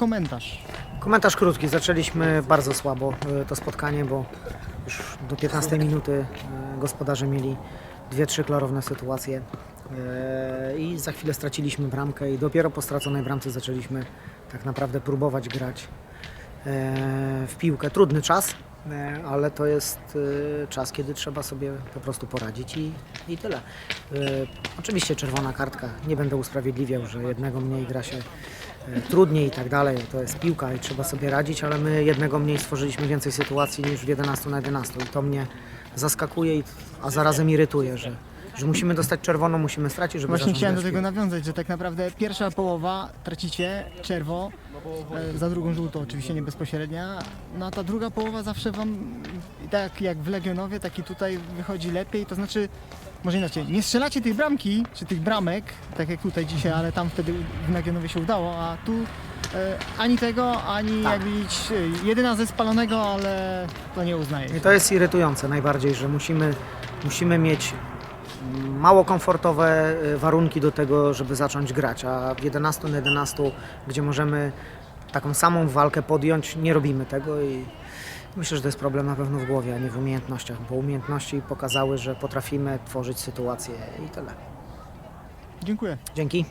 komentarz. Komentarz krótki. Zaczęliśmy bardzo słabo e, to spotkanie, bo już do 15 minuty e, gospodarze mieli dwie, trzy klarowne sytuacje E, i za chwilę straciliśmy bramkę i dopiero po straconej bramce zaczęliśmy tak naprawdę próbować grać w piłkę. Trudny czas, ale to jest czas, kiedy trzeba sobie po prostu poradzić i, i tyle. Oczywiście czerwona kartka, nie będę usprawiedliwiał, że jednego mniej gra się trudniej i tak dalej, to jest piłka i trzeba sobie radzić, ale my jednego mniej stworzyliśmy więcej sytuacji niż w 11 na 11 i to mnie zaskakuje, a zarazem irytuje, że, że musimy dostać czerwoną, musimy stracić, żeby Właśnie chciałem do tego piłkę. nawiązać, że tak naprawdę pierwsza połowa tracicie czerwo, e, za drugą żółto oczywiście nie bezpośrednia, no a ta druga połowa zawsze wam, tak jak w Legionowie, tak i tutaj wychodzi lepiej, to znaczy, może inaczej, nie strzelacie tej bramki, czy tych bramek, tak jak tutaj dzisiaj, ale tam wtedy w Legionowie się udało, a tu e, ani tego, ani Tak. jak widzieć, e, jedyna ze spalonego, ale to nie uznaje. I to jest irytujące najbardziej, że musimy, musimy mieć mało komfortowe y, warunki do tego, żeby zacząć grać, a w 11 na 11, gdzie możemy taką samą walkę podjąć, nie robimy tego i myślę, że to jest problem na pewno w głowie, a nie w umiejętnościach, bo umiejętności pokazały, że potrafimy tworzyć sytuacje i tyle. Dziękuję. Dzięki.